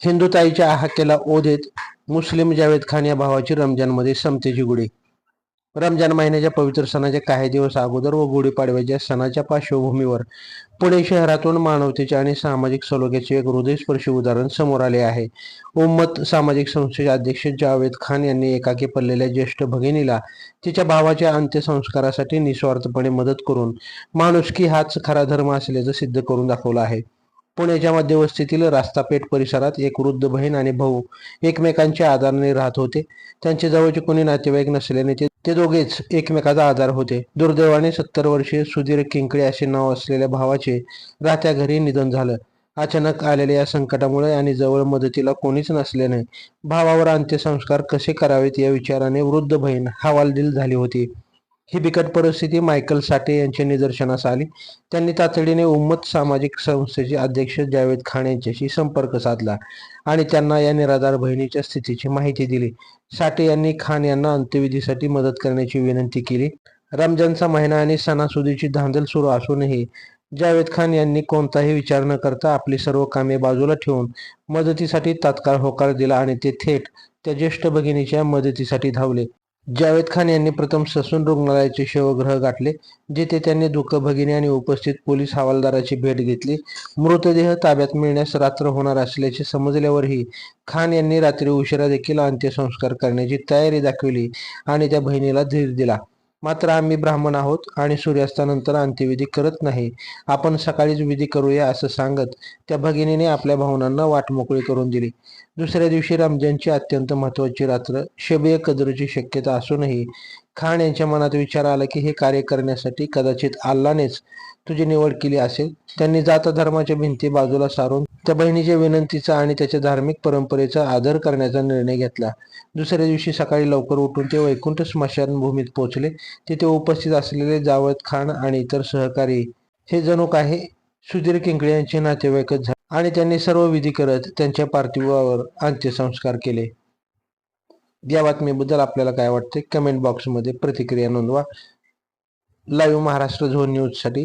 हिंदुताईच्या हाकेला ओ देत मुस्लिम जावेद खान या भावाची रमजानमध्ये समतेची गुढी. रमजान महिन्याच्या पवित्र सणाच्या काही दिवस अगोदर व गुढीपाडव्याच्या सणाच्या पार्श्वभूमीवर पुणे शहरातून मानवतेचे आणि सामाजिक सलोख्याचे एक हृदयस्पर्शी उदाहरण समोर आले आहे. उम्मत सामाजिक संस्थेचे अध्यक्ष जावेद खान यांनी एकाकी पडलेल्या ज्येष्ठ भगिनीला तिच्या भावाच्या अंत्यसंस्कारासाठी निस्वार्थपणे मदत करून माणुसकी हाच खरा धर्म असल्याचं सिद्ध करून दाखवलं आहे. पुण्याच्या मध्यवस्तीतील रास्तापेठ परिसरात एक वृद्ध बहीण आणि भाऊ एकमेकांच्या आधाराने राहत होते. त्यांचे जवळचे कोणी नातेवाईक नसल्याने ते दोघेच एकमेकाचा आधार होते. दुर्दैवाने सत्तर वर्षीय सुधीर किंकळे असे नाव असलेल्या भावाचे राहत्या घरी निधन झालं. अचानक आलेल्या या संकटामुळे आणि जवळ मदतीला कोणीच नसल्याने भावावर अंत्यसंस्कार कसे करावेत या विचाराने वृद्ध बहीण हवालदिल झाली होती. ही बिकट परिस्थिती मायकल साठे यांच्या निदर्शनास आली. त्यांनी तातडीने उम्मत सामाजिक संस्थेचे अध्यक्ष जावेद खान यांच्याशी संपर्क साधला आणि त्यांना या निराधार बहिणीच्या स्थितीची माहिती दिली. साठे यांनी खान यांना अंत्यविधीसाठी मदत करण्याची विनंती केली. रमजानचा महिना आणि सणासुदीची धांदल सुरू असूनही जावेद खान यांनी कोणताही विचार न करता आपली सर्व कामे बाजूला ठेवून मदतीसाठी तात्काळ होकार दिला आणि ते थेट त्या ज्येष्ठ भगिनीच्या मदतीसाठी धावले. जावेद खान यांनी प्रथम ससून रुग्णालयाचे शवगृह गाठले जिथे त्यांनी दुःख भगिनी आणि उपस्थित पोलीस हवालदाराची भेट घेतली. मृतदेह ताब्यात मिळण्यास रात्र होणार असल्याचे समजल्यावरही खान यांनी रात्री उशिरा देखील अंत्यसंस्कार करण्याची तयारी दाखविली आणि त्या बहिणीला धीर दिला. मात्र आम्ही ब्राह्मण आहोत आणि सूर्यास्तानंतर अंत्यविधी करत नाही. आपण सकाळीच विधी करूया असं सांगत त्या भगिनीने आपल्या भावनांना वाट मोकळी करून दिली. दुसऱ्या दिवशी रमजानची अत्यंत महत्वाची रात्र शबे कदरची शक्यता असूनही खान यांच्या मनात विचार आला की हे कार्य करण्यासाठी कदाचित अल्लानेच तुझी निवड केली असेल. त्यांनी जात धर्माच्या भिंती बाजूला सारून त्या बहिणीच्या विनंतीचा आणि त्याच्या धार्मिक परंपरेचा आदर करण्याचा निर्णय घेतला. दुसऱ्या दिवशी सकाळी लवकर उठून ते वैकुंठ स्मशानभूमीत पोहोचले. तिथे उपस्थित असलेले जावत खान आणि इतर सहकारी हे जणू काही सुधीर किंकळे यांचे नातेवाईकच झाले आणि त्यांनी सर्व विधी करत त्यांच्या पार्थिवावर अंत्यसंस्कार केले. या बातमीबद्दल आपल्याला काय वाटते? कमेंट बॉक्समध्ये प्रतिक्रिया नोंदवा. लाईव्ह महाराष्ट्र झोन न्यूजसाठी